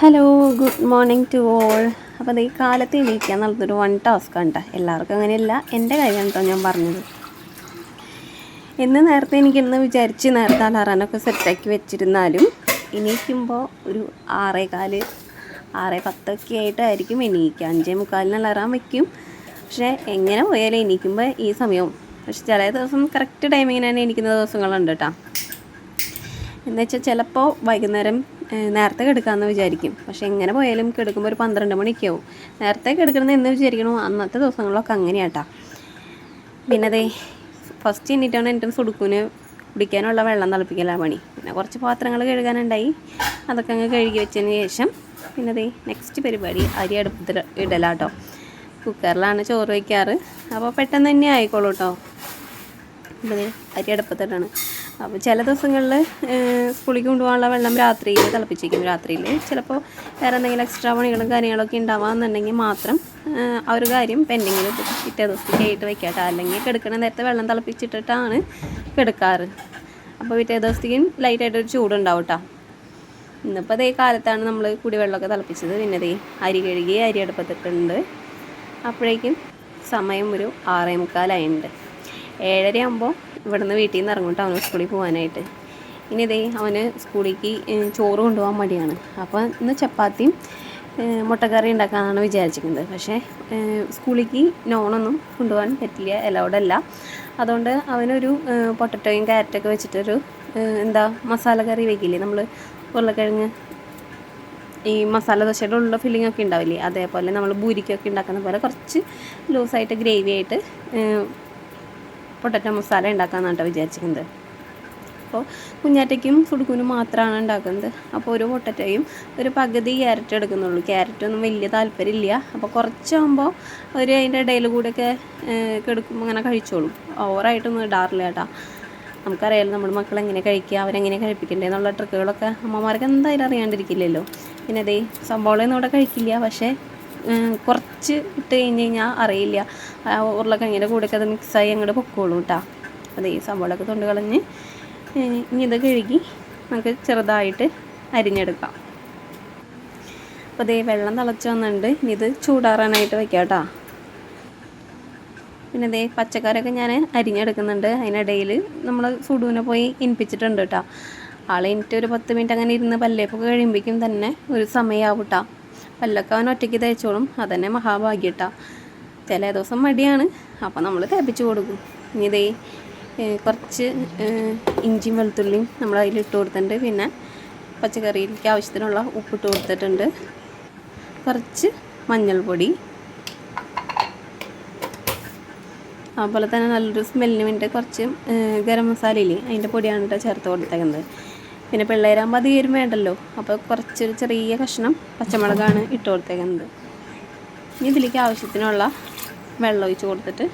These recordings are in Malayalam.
Hello good morning to all അപ്പോൾ ഈ കാലത്ത് എണീക്കുക എന്നുള്ളതൊരു വൺ ടാസ്ക് കേട്ടോ എല്ലാവർക്കും അങ്ങനെയല്ല. എന്റെ കാര്യമാണ് കേട്ടോ ഞാൻ പറഞ്ഞത്? ഇന്ന് നേരത്തെ എനിക്കിന്ന് വിചാരിച്ച് നേരത്തെ അലാറാനൊക്കെ സെറ്റാക്കി വെച്ചിരുന്നാലും എണീക്കുമ്പോൾ ഒരു ആറേ കാൽ ആറേ പത്തൊക്കെ ആയിട്ടായിരിക്കും എണീക്കുക. അഞ്ചേ മുക്കാലിന് അലാറാൻ വയ്ക്കും പക്ഷേ എങ്ങനെ പോയാലും എണീക്കുമ്പോൾ ഈ സമയവും പക്ഷെ ചില ദിവസം കറക്റ്റ് ടൈമിങ്ങിന് തന്നെ എണീക്കുന്ന ദിവസങ്ങളുണ്ട് കേട്ടോ എന്നുവെച്ചാൽ ചിലപ്പോൾ വൈകുന്നേരം നേരത്തെ കിടക്കാമെന്ന് വിചാരിക്കും. പക്ഷേ എങ്ങനെ പോയാലും കിടക്കുമ്പോൾ ഒരു പന്ത്രണ്ട് മണിയൊക്കെ ആവും നേരത്തെ കിടക്കണമെന്ന് എന്ന് വിചാരിക്കണു. അന്നത്തെ ദിവസങ്ങളൊക്കെ അങ്ങനെയാട്ടാ. പിന്നെ അതെ ഫസ്റ്റ് എണീറ്റാണ് എന്റെ സുടുക്കുന് കുടിക്കാനുള്ള വെള്ളം തിളപ്പിക്കലാണ് പണി. പിന്നെ കുറച്ച് പാത്രങ്ങൾ കഴുകാനുണ്ടായി. അതൊക്കെ അങ്ങ് കഴുകി വെച്ചതിന് ശേഷം പിന്നെ അതെ നെക്സ്റ്റ് പരിപാടി അരി അടുപ്പത്തിൽ ഇടലാട്ടോ. കുക്കറിലാണ് ചോറ് വയ്ക്കാറ് അപ്പോൾ പെട്ടെന്ന് തന്നെ ആയിക്കോളൂ കേട്ടോ അരി അടുപ്പത്തിട്ടാണ് അപ്പോൾ ചില ദിവസങ്ങളിൽ സ്കൂളിലേക്ക് കൊണ്ടുപോകാനുള്ള വെള്ളം രാത്രിയിൽ തിളപ്പിച്ചിരിക്കും രാത്രിയിൽ ചിലപ്പോൾ വേറെ എന്തെങ്കിലും എക്സ്ട്രാ പണികളും കാര്യങ്ങളൊക്കെ ഉണ്ടാവാന്നുണ്ടെങ്കിൽ മാത്രം ആ, ആ ഒരു കാര്യം പെൻഡിങ്ങിൽ പിറ്റേ ദിവസത്തേക്ക് ആയിട്ട് വെക്കാട്ടോ. അല്ലെങ്കിൽ കിടക്കണ നേരത്തെ വെള്ളം തിളപ്പിച്ചിട്ടിട്ടാണ് കിടക്കാറ്. അപ്പോൾ പിറ്റേ ദിവസത്തേക്കും ലൈറ്റായിട്ടൊരു ചൂടുണ്ടാവും കേട്ടോ ഇന്നിപ്പോൾ അതേ കാലത്താണ് നമ്മൾ കുടിവെള്ളമൊക്കെ തിളപ്പിച്ചത്. പിന്നെ അതേ അരി കഴുകി അരി അടുപ്പത്തിട്ടുണ്ട് അപ്പോഴേക്കും സമയം ഒരു ആറേ മുക്കാലായിട്ടുണ്ട് ഏഴര ആകുമ്പോൾ ഇവിടുന്ന് വീട്ടിൽ നിന്ന് ഇറങ്ങും ടൗൺ സ്കൂളിൽ പോകാനായിട്ട് ഇനി ഇതേ അവന് സ്കൂളിലേക്ക് ചോറ് കൊണ്ടുപോകാൻ മടിയാണ്. അപ്പോൾ ഇന്ന് ചപ്പാത്തിയും മുട്ടക്കറി ഉണ്ടാക്കാനാണ് വിചാരിച്ചിരിക്കുന്നത്. പക്ഷേ സ്കൂളിലേക്ക് നോണൊന്നും കൊണ്ടുപോകാൻ പറ്റില്ല അലൗഡ് അല്ല. അതുകൊണ്ട് അവനൊരു പൊട്ടറ്റോയും ക്യാരറ്റൊക്കെ വെച്ചിട്ടൊരു എന്താ മസാല കറി വയ്ക്കില്ലേ നമ്മൾ ഉരുളക്കിഴങ്ങ് ഈ മസാല ദോശയുടെ ഉള്ള ഫില്ലിംഗ് ഒക്കെ ഉണ്ടാവില്ലേ? അതേപോലെ നമ്മൾ ബൂരിക്കൊക്കെ ഉണ്ടാക്കുന്ന പോലെ കുറച്ച് ലൂസായിട്ട് ഗ്രേവി ആയിട്ട് പൊട്ടറ്റോ മസാല ഉണ്ടാക്കാമെന്നാണ് കേട്ടോ വിചാരിച്ചിരിക്കുന്നത്. അപ്പോൾ കുഞ്ഞാറ്റയ്ക്കും സുടുക്കുനും മാത്രമാണ് ഉണ്ടാക്കുന്നത്. അപ്പോൾ ഒരു പൊട്ടറ്റയും ഒരു പകുതി ക്യാരറ്റ് എടുക്കുന്നുള്ളൂ. ക്യാരറ്റൊന്നും വലിയ താല്പര്യമില്ല. അപ്പോൾ കുറച്ചാകുമ്പോൾ അവർ അതിന്റെ ഇടയിൽ കൂടെയൊക്കെ കെടുക്കും അങ്ങനെ കഴിച്ചോളും. ഓവറായിട്ടൊന്നും ഇടാറില്ല കേട്ടോ. നമുക്കറിയാലോ നമ്മുടെ മക്കൾ എങ്ങനെ കഴിക്കുക അവരെങ്ങനെ കഴിപ്പിക്കണ്ടേ എന്നുള്ള ട്രിക്കുകളൊക്കെ അമ്മമാർക്ക് എന്തായാലും അറിയാണ്ടിരിക്കില്ലല്ലോ. പിന്നെ അതേ സംഭവമൊന്നും ഇവിടെ കഴിക്കില്ല. പക്ഷേ കുറച്ച് ഇട്ട് കഴിഞ്ഞ് കഴിഞ്ഞാൽ അറിയില്ല. ഉരുളക്കിഴങ്ങിന്റെ കൂടെയൊക്കെ അത് മിക്സായി അങ്ങോട്ട് പൊക്കോളൂ കേട്ടോ അതേ സംഭവമൊക്കെ തൊണ്ട് കളഞ്ഞ് ഇനി ഇത് കഴുകി നമുക്ക് ചെറുതായിട്ട് അരിഞ്ഞെടുക്കാം. അപ്പോൾ അതേ വെള്ളം തിളച്ച് വന്നിട്ടുണ്ട്. ഇനി ഇത് ചൂടാറാനായിട്ട് വെക്കാം കേട്ടോ പിന്നെ ദേ പച്ചക്കറിയൊക്കെ ഞാൻ അരിഞ്ഞെടുക്കുന്നുണ്ട്. അതിനിടയിൽ നമ്മൾ സുഡുവിനെ പോയി ഇനിപ്പിച്ചിട്ടുണ്ട് കേട്ടോ ആളെ എനിക്ക് ഒരു പത്ത് മിനിറ്റ് അങ്ങനെ ഇരുന്ന് പല്ലേപ്പൊക്കെ കഴിയുമ്പോഴേക്കും തന്നെ ഒരു സമയമാവും കേട്ടോ പല്ലൊക്കെ അവൻ ഒറ്റയ്ക്ക് തേച്ചോളും. അതന്നെ മഹാഭാഗ്യട്ടാ. ചില ദിവസം മടിയാണ്. അപ്പോൾ നമ്മൾ തേപ്പിച്ച് കൊടുക്കും. ഇനി ഇതേ കുറച്ച് ഇഞ്ചിയും വെളുത്തുള്ളിയും നമ്മൾ അതിൽ ഇട്ട് കൊടുത്തിട്ടുണ്ട്. പിന്നെ പച്ചക്കറിയിലേക്ക് ആവശ്യത്തിനുള്ള ഉപ്പിട്ട് കൊടുത്തിട്ടുണ്ട്. കുറച്ച് മഞ്ഞൾപ്പൊടി. അതുപോലെ തന്നെ നല്ലൊരു സ്മെല്ലിന് വേണ്ടി കുറച്ച് ഗരം മസാല ഇല്ലേ അതിന്റെ പൊടിയാണ് കേട്ടോ ചേർത്ത് കൊടുത്തേക്കുന്നത്. പിന്നെ പിള്ളേരാകുമ്പോൾ അധികം വേണ്ടല്ലോ. അപ്പോൾ കുറച്ചൊരു ചെറിയ കഷ്ണം പച്ചമുളകാണ് ഇട്ട് കൊടുത്തേക്കുന്നത്. ഇനി ഇതിലേക്ക് ആവശ്യത്തിനുള്ള വെള്ളം ഒഴിച്ച് കൊടുത്തിട്ട്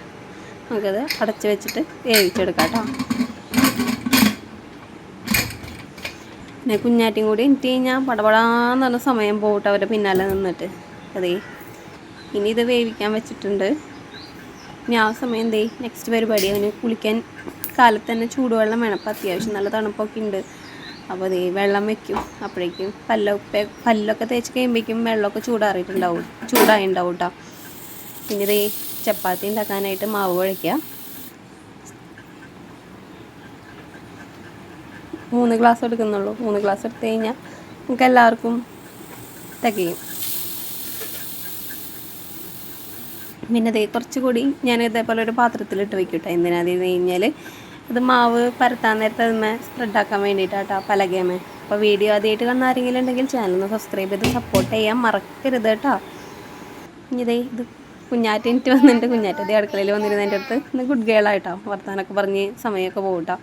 നമുക്കത് അടച്ച് വെച്ചിട്ട് വേവിച്ചെടുക്കാം കേട്ടോ. പിന്നെ കുഞ്ഞാറ്റും കൂടി എനിക്ക് കഴിഞ്ഞാൽ പടപടാന്ന് പറഞ്ഞ സമയം പോകട്ടെ അവരുടെ പിന്നാലെ നിന്നിട്ട്. അതേ. ഇനി ഇത് വേവിക്കാൻ വെച്ചിട്ടുണ്ട്. ഇനി ആ സമയം എന്തേ നെക്സ്റ്റ് പരിപാടി. അവന് കുളിക്കാൻ കാലത്ത് തന്നെ ചൂടുവെള്ളം വേണം. അപ്പം അത്യാവശ്യം നല്ല തണുപ്പൊക്കെ ഉണ്ട്. അപ്പോൾ നീ വെള്ളം വെക്കും. അപ്പോഴേക്കും പല്ലൊക്കെ പല്ലൊക്കെ തേച്ച് കഴിയുമ്പോഴേക്കും വെള്ളമൊക്കെ ചൂടാറിയിട്ടുണ്ടാവും. ചൂടായി ഉണ്ടാവും കേട്ടോ പിന്നെ ഇത് ചപ്പാത്തി ഉണ്ടാക്കാനായിട്ട് മാവ് കുഴയ്ക്കുക മൂന്ന് ഗ്ലാസ് എടുക്കുന്നുള്ളൂ. മൂന്ന് ഗ്ലാസ് എടുത്തു കഴിഞ്ഞാൽ നമുക്ക് എല്ലാവർക്കും തികയും പിന്നെ അതേ കുറച്ചുകൂടി ഞാൻ ഇതേപോലെ ഒരു പാത്രത്തിലിട്ട് വെക്കൂട്ടോ. എന്തിനാണെന്ന് കഴിഞ്ഞാൽ ഇത് മാവ് പരത്താൻ നേരത്തെ അതിന്മേ സ്പ്രെഡാക്കാൻ വേണ്ടിയിട്ടാട്ടോ പലകയമേ അപ്പോൾ വീഡിയോ ആദ്യമായിട്ട് കാണുന്ന ആരെങ്കിലും ഉണ്ടെങ്കിൽ ചാനൽ സബ്സ്ക്രൈബ് ചെയ്ത് സപ്പോർട്ട് ചെയ്യാൻ മറക്കരുത് കേട്ടോ. ഇതേ ഇത് കുഞ്ഞാറ്റ എനിക്ക് വന്നിട്ട് കുഞ്ഞാറ്റ ഇതേ അടുക്കളയിൽ വന്നിരുന്ന എന്റെ അടുത്ത്. ഇന്ന് ഗുഡ് ഗേളായിട്ടോ വർത്താനൊക്കെ പറഞ്ഞ് സമയമൊക്കെ പോകട്ടോ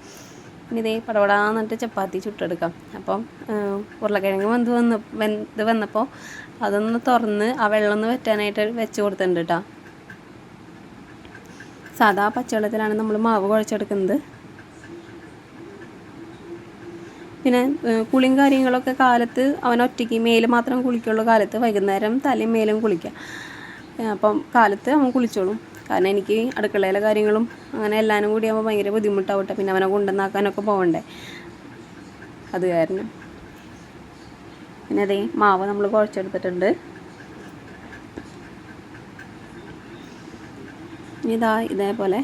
ഇനി ഇതേ പടപടാന്നിട്ട് ചപ്പാത്തി ചുട്ടെടുക്കാം. അപ്പം ഉരുളക്കിഴങ്ങ് വെന്ത് വന്ന് വെന്ത് വന്നപ്പോൾ അതൊന്ന് തുറന്ന് ആ വെള്ളം ഒന്ന് വറ്റാനായിട്ട് വെച്ച് കൊടുത്തിട്ടുണ്ട് കേട്ടോ. സാധാ പച്ചവെള്ളത്തിലാണ് നമ്മൾ മാവ് കുഴച്ചെടുക്കുന്നത്. പിന്നെ കുളിയും കാര്യങ്ങളൊക്കെ കാലത്ത് അവൻ ഒറ്റയ്ക്ക് മേൽ മാത്രം കുളിക്കുള്ള. കാലത്ത് വൈകുന്നേരം തലയും മേലും കുളിക്കുക. ഏഹ്, അപ്പം കാലത്ത് അവൻ കുളിച്ചോളും. കാരണം എനിക്ക് അടുക്കളയിലെ കാര്യങ്ങളും അങ്ങനെ എല്ലാവരും കൂടി ആകുമ്പോൾ ഭയങ്കര ബുദ്ധിമുട്ടാവട്ടെ. പിന്നെ അവനെ കൊണ്ടുവന്നാക്കാനൊക്കെ പോകണ്ടേ അത് കാരണം. പിന്നെ അതേ മാവ് നമ്മൾ കുഴച്ചെടുത്തിട്ടുണ്ട്. ഇതാ ഇതേപോലെ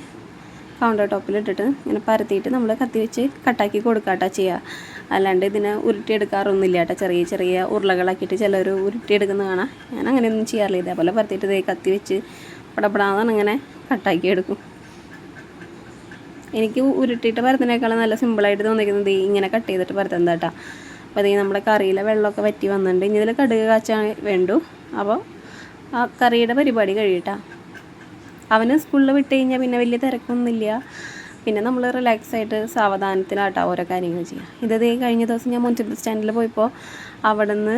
കൗണ്ടർ ടോപ്പിൽ ഇട്ടിട്ട് ഇങ്ങനെ പരത്തിയിട്ട് നമ്മൾ കത്തി വെച്ച് കട്ടാക്കി കൊടുക്കാട്ടോ ചെയ്യുക അല്ലാണ്ട് ഇതിനെ ഉരുട്ടിയെടുക്കാറൊന്നുമില്ല കേട്ടോ. ചെറിയ ചെറിയ ഉരുളകളാക്കിയിട്ട് ചിലർ ഉരുട്ടിയെടുക്കുന്ന കാണാം. ഞാൻ അങ്ങനെയൊന്നും ചെയ്യാറില്ല. ഇതേപോലെ പരത്തിയിട്ട് ഇതേ കത്തി വെച്ച് പടപടാന്നാണ് ഇങ്ങനെ കട്ടാക്കി എടുക്കും. എനിക്ക് ഉരുട്ടിയിട്ട് പരത്തിനേക്കാളും നല്ല സിമ്പിളായിട്ട് തോന്നിക്കുന്നത് ഇങ്ങനെ കട്ട് ചെയ്തിട്ട് പരത്തുന്നത് കേട്ടോ. അപ്പോൾ അതേ നമ്മുടെ കറിയിലെ വെള്ളമൊക്കെ വറ്റി വന്നിട്ടുണ്ട്. ഇനി ഇതിൽ കടുക് കാച്ചാൻ വേണ്ടു. അപ്പോൾ ആ കറിയുടെ പരിപാടി കഴിയട്ടാ. അവന് സ്കൂളിൽ വിട്ട് കഴിഞ്ഞാൽ പിന്നെ വലിയ തിരക്കൊന്നുമില്ല. പിന്നെ നമ്മൾ റിലാക്സ് ആയിട്ട് സാവധാനത്തിലാട്ടോ ഓരോ കാര്യങ്ങൾ ചെയ്യുക. ഇതേ കഴിഞ്ഞ ദിവസം ഞാൻ മുൻസിപ്പൽ സ്റ്റാൻഡിൽ പോയപ്പോൾ അവിടെ നിന്ന്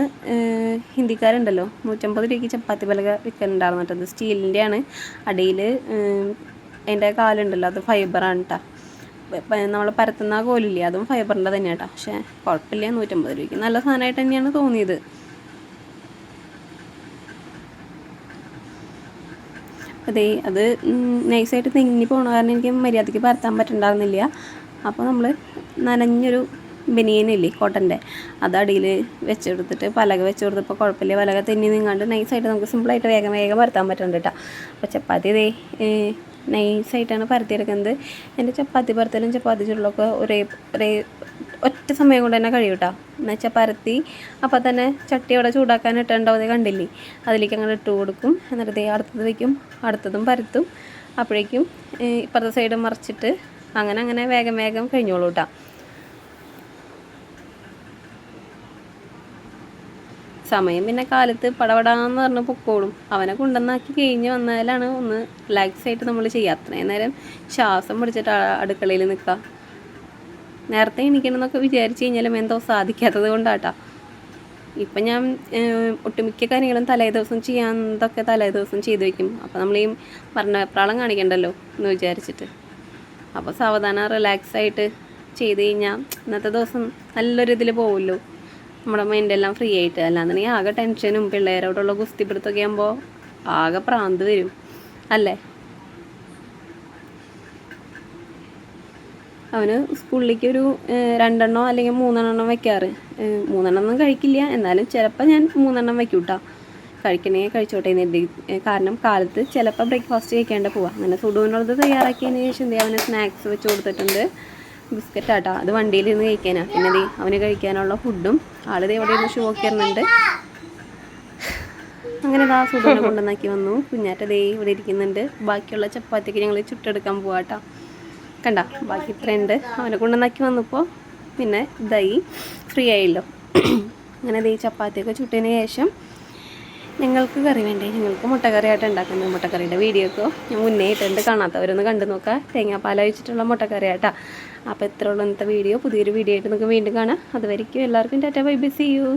ഹിന്ദിക്കാരുണ്ടല്ലോ നൂറ്റമ്പത് രൂപയ്ക്ക് ചപ്പാത്തി പലക വിൽക്കുന്നുണ്ടായിരുന്നു കേട്ടോ. അത് സ്റ്റീലിന്റെയാണ്. അടിയിൽ അതിന്റെ കാലുണ്ടല്ലോ അത് ഫൈബറാണ് കേട്ടോ നമ്മൾ പരത്തുന്ന കോലില്ലേ അതും ഫൈബറിന്റെ തന്നെയാണ് കേട്ടോ പക്ഷേ കുഴപ്പമില്ല നൂറ്റമ്പത് രൂപയ്ക്ക്. നല്ല സാധനമായിട്ട് തന്നെയാണ് തോന്നിയത്. അതെ അത് നൈസായിട്ട് തെങ്ങി പോണ കാരണം എനിക്ക് മര്യാദയ്ക്ക് പരത്താൻ പറ്റുന്നുണ്ടായിരുന്നില്ല അപ്പോൾ നമ്മൾ നനഞ്ഞൊരു ബനിയനില്ലേ കോട്ടന്റെ അത് അടിയിൽ വെച്ചെടുത്തിട്ട് പലക വെച്ച് കൊടുത്തപ്പോൾ കുഴപ്പമില്ല പലക തെന്നി നിങ്ങാണ്ട് നൈസായിട്ട് നമുക്ക് സിമ്പിളായിട്ട് വേഗം വേഗം പരത്താൻ പറ്റുന്നുണ്ട് കേട്ടോ അപ്പോൾ ചപ്പാത്തി ഇതേ നൈസായിട്ടാണ് പരത്തിയെടുക്കുന്നത്. എന്റെ ചപ്പാത്തി പരത്തലും ചപ്പാത്തി ചുരുളൊക്കെ ഒരേ ഒരേ ഒറ്റ സമയം കൊണ്ട് തന്നെ കഴിയും കേട്ടോ എന്നുവെച്ചാൽ പരത്തി അപ്പോൾ തന്നെ ചട്ടി അവിടെ ചൂടാക്കാൻ ഇട്ടുണ്ടാവും കണ്ടില്ലേ? അതിലേക്ക് അങ്ങനെ ഇട്ട് കൊടുക്കും. എന്നിട്ട് അടുത്തത് വയ്ക്കും അടുത്തതും പരത്തും. അപ്പോഴേക്കും ഇപ്പുറത്തെ സൈഡ് മറിച്ചിട്ട് അങ്ങനെ അങ്ങനെ വേഗം വേഗം കഴിഞ്ഞോളൂ കേട്ടോ സമയം പിന്നെ കാലത്ത് പടപടാന്ന് പറഞ്ഞ് പൊക്കോളും. അവനെ കൊണ്ടുവന്നാക്കി കഴിഞ്ഞ് വന്നാലാണ് ഒന്ന് റിലാക്സ് ആയിട്ട് നമ്മൾ ചെയ്യുക. അത്രയും നേരം ശ്വാസം പിടിച്ചിട്ട് അടുക്കളയിൽ നിൽക്കുക. നേരത്തെ എണീക്കണം എന്നൊക്കെ വിചാരിച്ചു കഴിഞ്ഞാലും എന്തോ സാധിക്കാത്തത് കൊണ്ടാട്ടാ. ഇപ്പം ഞാൻ ഒട്ടുമിക്ക കാര്യങ്ങളും തലേ ദിവസം ചെയ്യാന്നതൊക്കെ തലേ ദിവസം ചെയ്തു വയ്ക്കും അപ്പോൾ നമ്മൾ ഈ പറഞ്ഞ പ്രാളം കാണിക്കണ്ടല്ലോ എന്ന് വിചാരിച്ചിട്ട്. അപ്പോൾ സാവധാനം റിലാക്സ് ആയിട്ട് ചെയ്ത് കഴിഞ്ഞാൽ ഇന്നത്തെ ദിവസം നല്ലൊരു ഇതിൽ പോകുമല്ലോ നമ്മുടെ മൈൻഡെല്ലാം ഫ്രീ ആയിട്ട്. അല്ലാന്നുണ്ടെങ്കിൽ ആകെ ടെൻഷനും പിള്ളേരോടുള്ള ഗുസ്തിപ്പിടുത്തൊക്കെ ആകുമ്പോൾ ആകെ പ്രാന്ത് വരും. അല്ലേ? അവന് സ്കൂളിലേക്ക് ഒരു രണ്ടെണ്ണോ അല്ലെങ്കിൽ മൂന്നെണ്ണം വെക്കാറ്. മൂന്നെണ്ണം ഒന്നും കഴിക്കില്ല. എന്നാലും ചിലപ്പോൾ ഞാൻ മൂന്നെണ്ണം വെക്കും കേട്ടോ കഴിക്കണമെങ്കിൽ കഴിച്ചോട്ടെ എന്ന് കാരണം കാലത്ത് ചിലപ്പോൾ ബ്രേക്ക്ഫാസ്റ്റ് കഴിക്കാണ്ട് പോവാം. അങ്ങനെ സുഡുവിനുള്ളത് തയ്യാറാക്കിയതിന് ശേഷം അവന് സ്നാക്സ് വെച്ച് കൊടുത്തിട്ടുണ്ട്. ബിസ്ക്കറ്റ് ആട്ടോ അത് വണ്ടിയിൽ നിന്ന് കഴിക്കാനാണ് പിന്നെ ദേ അവന് കഴിക്കാനുള്ള ഫുഡും ആളിത് എവിടെ നിന്ന് ഷോ നോക്കിയിരുന്നുണ്ട് അങ്ങനെ ദാ സുഖം കൊണ്ടുവന്നാക്കി വന്നു. കുഞ്ഞാറ്റ ദേ ഇവിടെ ഇരിക്കുന്നുണ്ട്. ബാക്കിയുള്ള ചപ്പാത്തിക്ക് ഞങ്ങൾ ചുട്ടെടുക്കാൻ പോവാട്ടോ. കണ്ട? ബാക്കി ഇത്രയുണ്ട് അവനെ കൊണ്ടുവന്നാക്കി വന്നപ്പോൾ പിന്നെ ദൈ ഫ്രീ ആയല്ലോ. അങ്ങനെ ദേ ചപ്പാത്തിയൊക്കെ ചുട്ടതിന് ശേഷം ഞങ്ങൾക്ക് കറി വേണ്ടേ? ഞങ്ങൾക്ക് മുട്ടക്കറിയായിട്ട് ഉണ്ടാക്കുന്നത് മുട്ടക്കറിയുടെ വീഡിയോ ഒക്കെ ഞാൻ മുന്നേ ഇട്ടുണ്ട് കാണാത്തവരൊന്ന് കണ്ടു നോക്കാം. തേങ്ങാപ്പാല വെച്ചിട്ടുള്ള മുട്ടക്കറിയാട്ടാ. അപ്പോൾ ഇത്രയുള്ള ഇന്നത്തെ വീഡിയോ. പുതിയൊരു വീഡിയോ ആയിട്ട് നമുക്ക് വീണ്ടും കാണാം. അതുവരെയ്ക്കും എല്ലാവർക്കും tata bye bye. See you